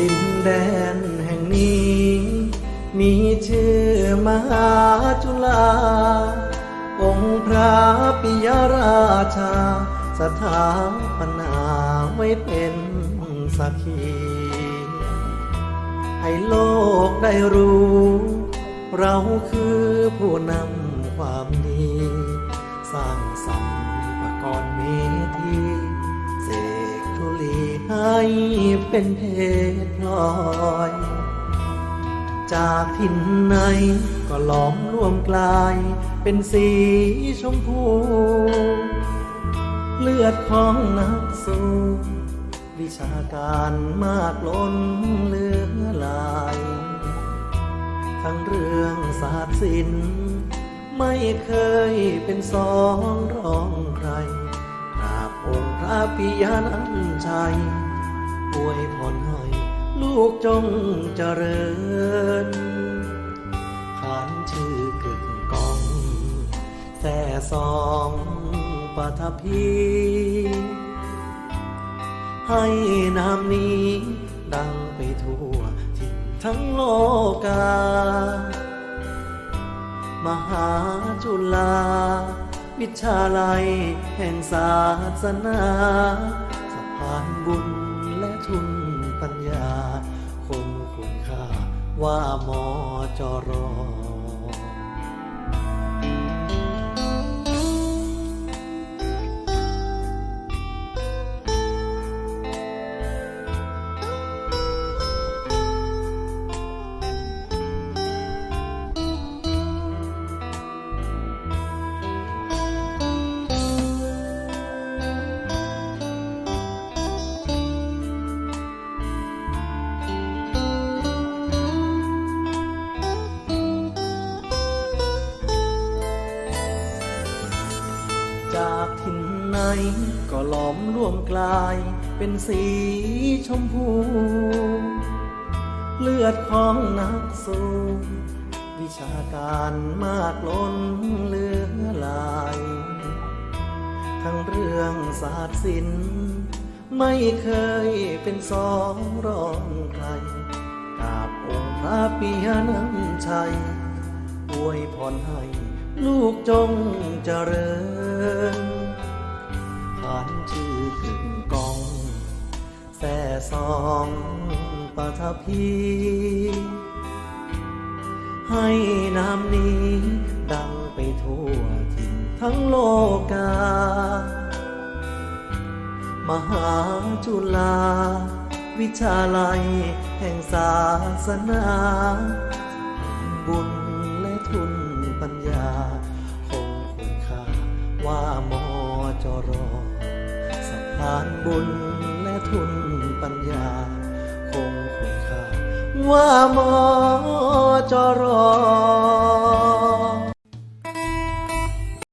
ดินแดนแห่งนี้ มีชื่อมหาจุฬาองค์พระปิยราชา สถาปนาไว้เป็นสักขีให้โลกได้รู้ เราคือผู้นำความดี สร้างสรรค์ประกรณ์เมธี ลีให้เป็นเพชรพลอย จากถิ่นไหนก็หล้อมรวมกลาย เป็นสีชมพู เลือดของนักสู้วิชาการมากล้นเหลือหลาย ทั้งเรื่องศาสตร์ศิลป์ไม่เคยเป็นสองรองใครกราบองค์พระปิยานันชัย อวยพรให้ลูกจงเจริญ ขานชื่อกึกกองแท่สองปฐพี ให้นามนี้ดังไปทั่วทิ่ทั้งโลกา มหาจุฬาวิชาลัยแห่งศาสนาสะพานบุญ ทุนปัญญาคงคุณค่าว่ามอจะรอ ก็หลอมรวมกลายเป็นสีชมพู เลือดของนักสู้วิชาการมากล้นเหลือหลาย ทั้งเรื่องศาสตร์ศิลป์ไม่เคยเป็นสองรองใครกราบองค์พระปิยนันชัยอวยพรให้ลูกจงเจริญ ขานชื่อขึ้นกอง แส่สองปฐพี ให้นามนี้ ดังไปทั่วถิ่นทั้งโลกา มหาจุฬาวิชาลัยแห่งศาสนา บุญและทุนปัญญา คงคุณค่าว่ามอจรอ ทานบุญและทุนปัญญา คงคุณค่าว่ามอจะรอ